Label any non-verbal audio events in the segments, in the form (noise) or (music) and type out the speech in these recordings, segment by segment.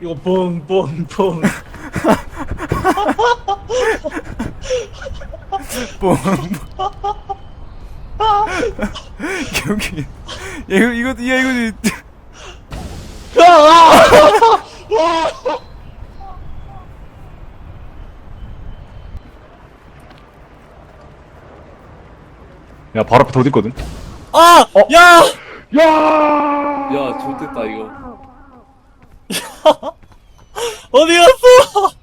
이거 뽕뽕뽕 뽕. (laughs) 여기. 야, 이거, 이거, 야, 이거. 야, 바로 앞에 더 있거든? 아! 야! 야, 좋됐다 이거. (laughs) 어디 갔어? (laughs)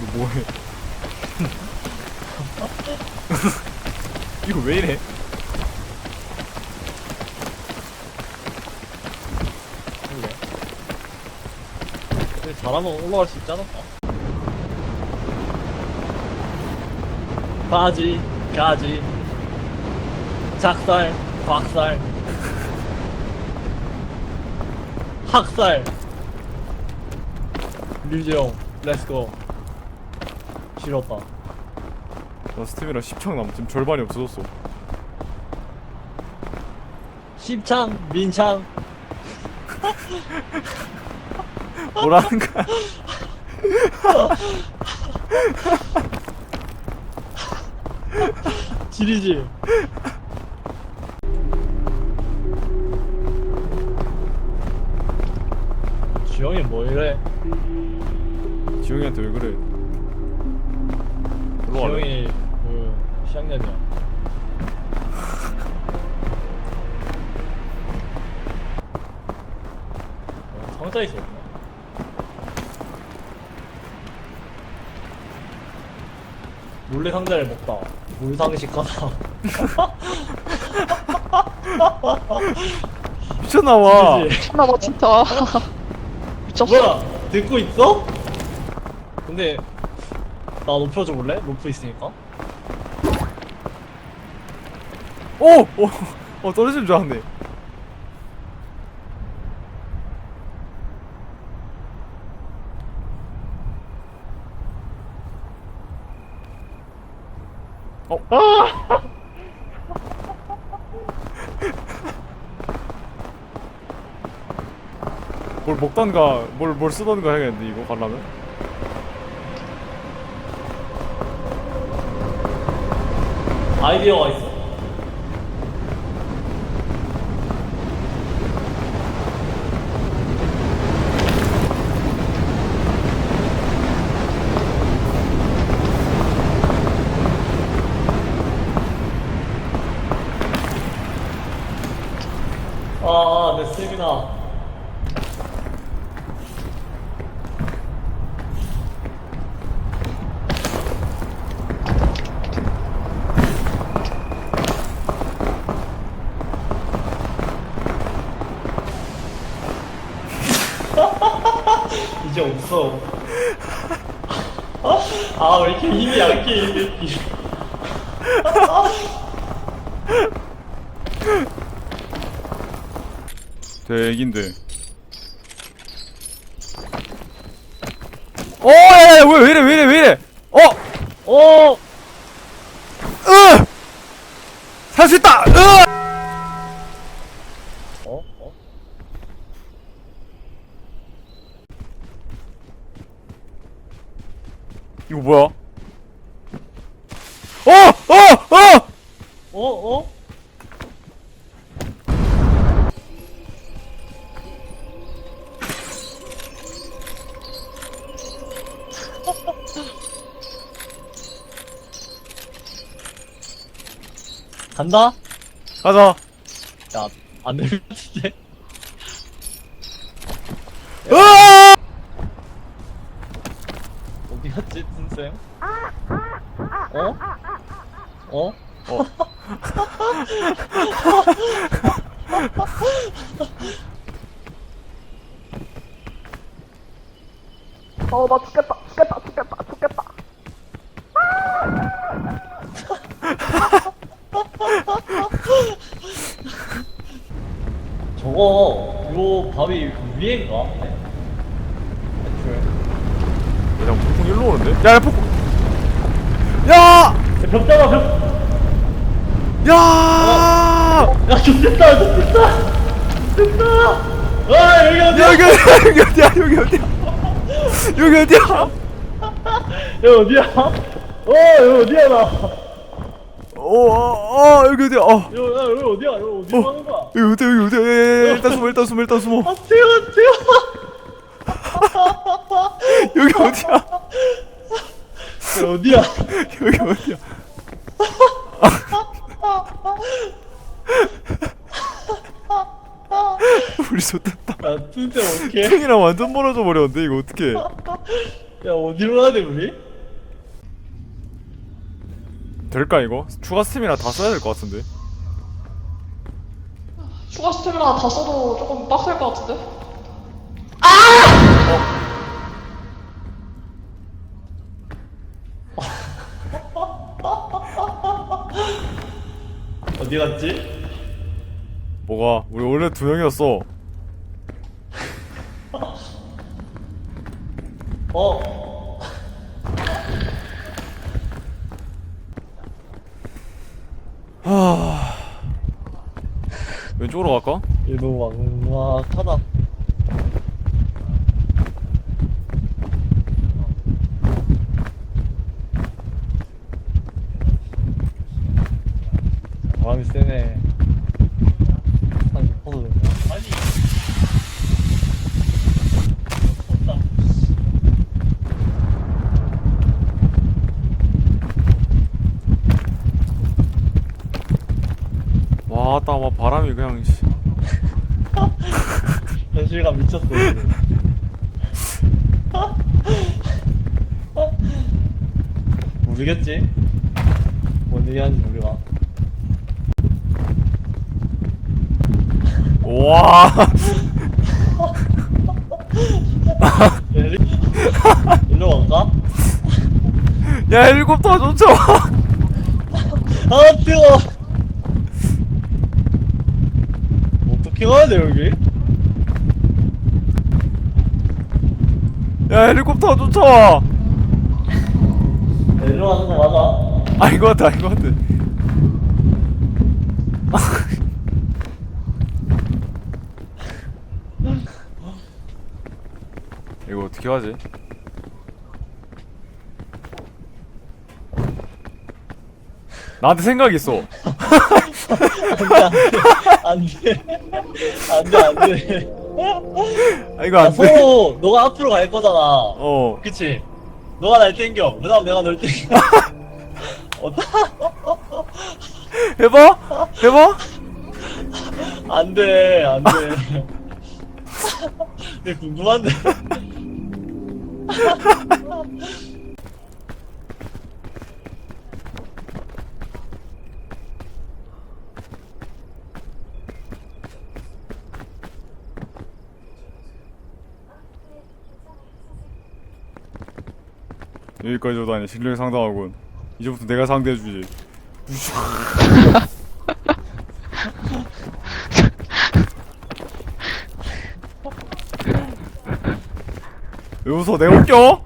너 뭐해? (laughs) 이거 왜 이래? 근데 잘하면 올라갈 수 있지 않을까? 가지 가지 작살 박살. 학살. 류재용 렛츠고. 싫었다. 나 스태미나 10창 남 지금 절반이 없어졌어. 십창 민창. (laughs) 뭐라는 거야? 지리지 주영이 뭐 이래 지영이한테 왜 그래? 갈래? 주영이 그 어, 상자에 있었나? 몰래 상자를 먹다 물상식하다 (laughs) 미쳤나 봐. 그치? (laughs) 미쳤나봐 진짜 (laughs) 미쳤어 뭐야 듣고 있어? 근데 나 높여줘 볼래? 높여 있으니까 오! 오! 어, 떨어지는 줄 알았네. 어? (laughs) 뭘 먹던가, 뭘, 뭘 쓰던가 해야겠는데, 이거 가려면? 아이디어가 있어 아, 내 스태미나. 이제 없어. 아, 왜 이렇게 힘이 약해, 이 새끼. 대긴데. 어, 야, 야, 왜, 왜 이래, 왜 이래, 왜 이래? 어! 어! 으! 살 수 있다! 으! 어? 어? 이거 뭐야? 어! 어! 어! 어? 어? (laughs) 간다? 가자. 야, 안 같은데? 으아! 어디 갔지, 튼쌤? 어? 어? 어. 어 나 죽겠다 죽겠다 죽겠다 죽겠다 저거, 이거 밥이 그 위에인가? 네. 애초에. 야, 폭풍 일로 오는데? 야, 야, 폭풍! 야! 벽 잡아, 벽! 야! 야 좋겠다 좋겠다 좋겠다 아 여기 어디야 여기 어디야 여기 어디야 여기 어디야 여기 어디야 여기 어디야 어 여기 어디야 나 어어 여기 어디야 어 여기, 야, 여기 어디야 여기 어디로 가는 거야 여기 어디야 여기 어디야 예, 예, 예, 일단 숨어 일단 숨어 일단 숨어 아 태워 태워 (laughs) 여기 어디야? 여기 어디야? 여기 (laughs) 어디야? 우리 좋됐다. 야 진짜 어떡해? 형이랑 완전 멀어져 버렸는데 이거 어떡해? 야 어디로 가야 돼 우리? 될까 이거? 추가 스팀이라 다 써야 될 것 같은데? 추가 스태미나 다 써도 조금 빡셀 것 같은데? 어디 갔지? 뭐가 우리 원래 두 명이었어 (laughs) 어? 왼쪽으로 갈까? 얘도 막막하다 바람이 세네 한 6%도 됐나? 아니 와따 와 바람이 그냥 씨. (laughs) 현실감 미쳤어 지금. (laughs) 모르겠지? 뭔 얘기 하는지 우리가 와 헬리? 일로 갈까? 야 헬리콥터 쫓아와 아 뜨거 어 돼 여기? 야 헬리콥터 쫓아와 일로 가는 거 맞아? 아 이거 같아 이거 같아 (laughs) 이거 어떻게 하지? 나한테 생각이 있어 (laughs) 안돼. 안돼. 안돼. 아 이거 야 안 돼. 서로 너가 앞으로 갈 거잖아. 어. 그치? 너가 날 땡겨. 그 다음 내가 널 땡겨? (laughs) 해봐? 해봐? 안돼. 안돼. (laughs) 근데 궁금한데 (laughs) 여기까지 오다니 실력이 상당하군 이제부터 내가 상대해주지. (laughs) 왜 웃어 내가 웃겨?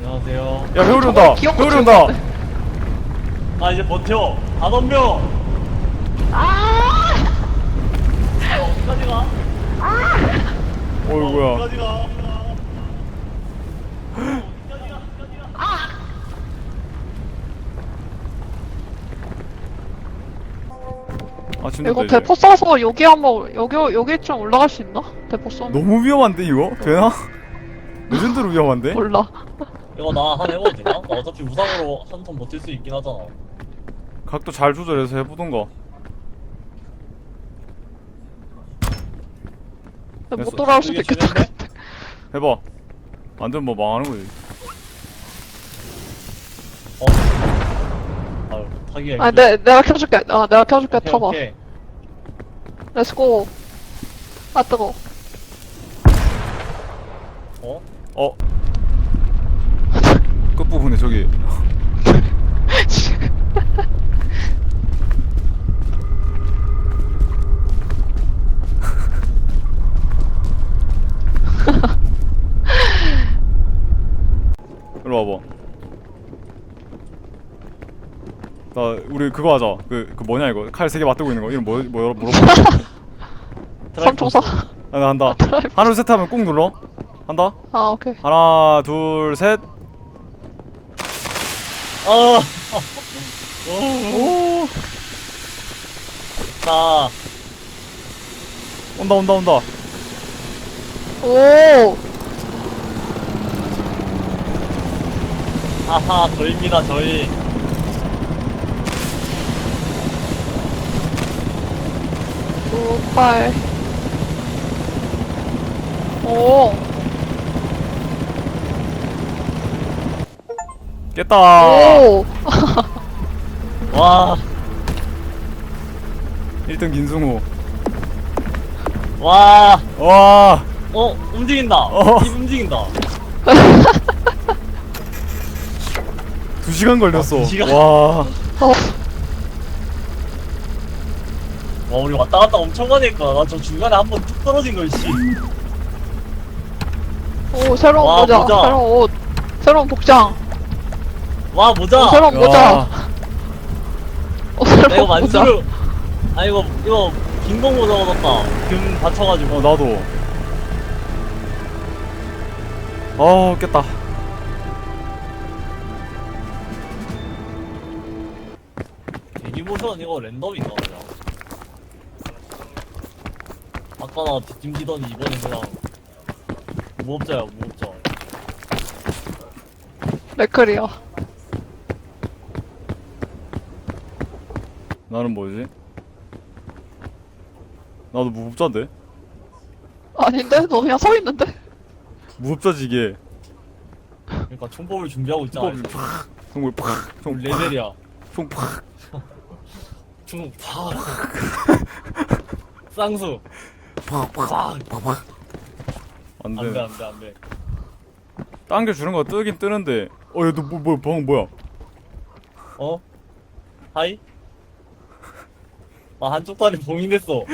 안녕하세요. 야 회오리 온다. 귀엽고 회오리 온다. 아 이제 버텨. 다섯 명 어디까지 가? 어이구야? 아 진짜 이거 대포 쏴서 여기 한번 여기 여기 좀 올라갈 수 있나? 대포 쏘면 너무 위험한데 이거? 되나? (laughs) 레전드로 위험한데? 몰라. 이거 나 한 해봐도 되나? 나 어차피 우상으로 한 턴 버틸 수 있긴 하잖아 각도 잘 조절해서 해보던가 못 됐어. 돌아올 수도 있겠다. 해봐 안 되면 뭐 망하는 거지 어? 아유 타기가 아, 내 내가 켜줄게. 아, 내가 켜줄게. 오케이, 타봐. 오케이. 렛츠고. 아 뜨거. 어? 어? 끝부분에 저기 이리 와봐. 나 우리 그거 하자. 그 그 뭐냐 이거 칼 세 개 맞들고 있는 거 이름 뭐 뭐야 물어봐. 삼총사. 아, 나 한다. 하나 둘셋 하면 꾹 눌러. 한다. 아 오케이. 하나 둘 셋. 아. 오. 자, 온다 온다 온다. 오. 아하, 저입니다, 저희. 오빨. 오. 깼다. 오. (laughs) 와, 1등 김승우. 와, 와. 어, 움직인다. 어. 입 움직인다. (laughs) 두 시간 걸렸어. 아, 두 시간? 와. 어. 와, 우리 왔다 갔다 엄청 했구나. 나저 중간에 한번뚝 떨어진 걸, 씨. 오 새로운 와, 모자. 모자. 새로운 옷. 새로운 복장. 와, 모자. 어, 새로운 모자. 야. 어나 이거 새로운 모자. 만수를. 아, 이거, 이거, 빈공 모자 얻었다. 금 받쳐가지고. 어 나도. 어 깼다. 대기 모션 이거 랜덤인가, 그냥. 아까 나 뒷짐지더니 이번엔 그냥. 무업자야, 무업자. 맥클이야. 나는 뭐지? 나도 무법자인데? 아닌데? 너 그냥 서 있는데? 무법자지 이게. 그러니까 총법을 준비하고 있잖아. 총법이 팍. 총을 팍. 총 팍. 레벨이야. 총 팍. (laughs) 총 팍. 쌍수. 팍. 팍. 팍. 팍. 안안 돼, 돼. 안 돼, 안 돼. 당겨 주는 거 뜨긴 뜨는데. 어, 얘너 뭐, 뭐, 방금 뭐야? 어? 하이? 아, 한쪽 다리 봉인됐어.